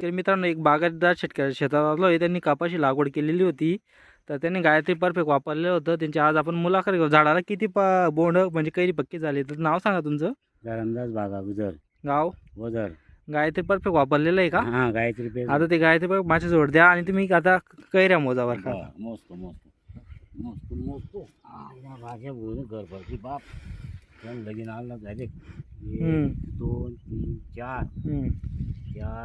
शेतकरी मित्रांनो एक बागायतदार शेतकरी शेतात आलो आहे त्यांनी कापाशी लागवड केलेली होती. तर त्यांनी गायत्री परफेक्ट वापरलेलं होतं. त्यांची आज आपण मुलाखत घेऊ. झाडाला किती प बोंड म्हणजे कैरी पक्की झाली? तर नाव सांगा तुमचं. बागा गुजर. गाव? वजर गायत्री परफेक्ट वापरलेलं आहे का? हा गायत्री पे आता ते गायत्री परफेक्ट माझ्या जोड द्या आणि तुम्ही आता कैऱ्या मोजावर का. बरं, मोजतो मोजतो. मोजतो मोजतो. बोलून घर भरती बाप. लगीन आला झाले. एक हम्म. दोन तीन चार. हम्म,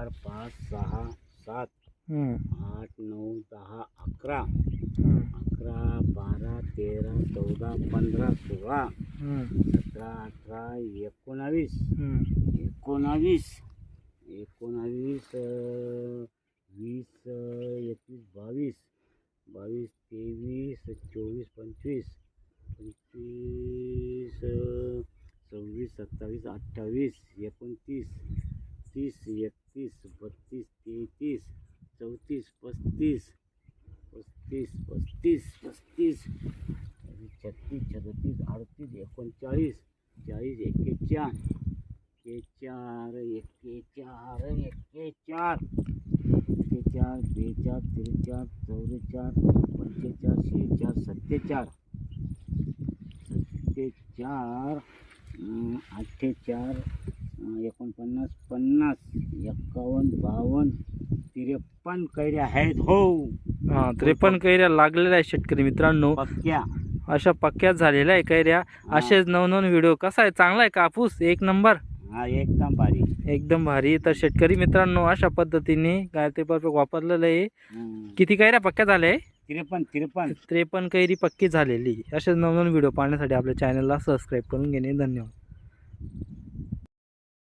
चार पाच सहा सात हम्म, आठ नऊ दहा अकरा. हम्म, अकरा बारा तेरा चौदा पंधरा सोळा. हम्म, सतरा अठरा एकोणावीस. एकोणावीस. एकोणावीस वीस एकवीस बावीस. बावीस तेवीस चोवीस पंचवीस. पंचवीस सव्वीस सत्तावीस अठ्ठावीस एकोणतीस. तीस एकतीस बत्तीस तेहतीस चौतीस पस्तीस पस्तीस पस्तीस पस्तीस छत्तीस छत्तीस अडतीस एकोणचाळीस चाळीस एक्केचाळ एक्केचार एक्केचार एक्केचार चार बेचार त्रेचार चौवेचार पंचेचार शेहेचार सत्तेचार सत्तेचार अं, अं, एकोणपन्नास पन्नास एक्कावन्न बावन्न त्रेपन्न कैऱ्या आहेत हो. हा त्रेपन्न कैऱ्या लागलेल्या आहेत शेतकरी मित्रांनो. पक्क्या. अशा पक्क्यात झालेल्या आहे कैऱ्या. असेच नवनवीन व्हिडिओ कसा आहे? चांगला आहे कापूस एक नंबर. हा एकदम भारी. एकदम भारी. तर शेतकरी मित्रांनो अशा पद्धतीने गायत्री परफेक्ट वापरलेलं आहे. किती कैऱ्या पक्क्या झाल्या आहे? त्रेपन्न त्रेपन्न. त्रेपन्न कैरी पक्की झालेली. असेच नवनवीन व्हिडिओ पाहण्यासाठी आपल्या चॅनलला सबस्क्राईब करून घेणे धन्यवाद.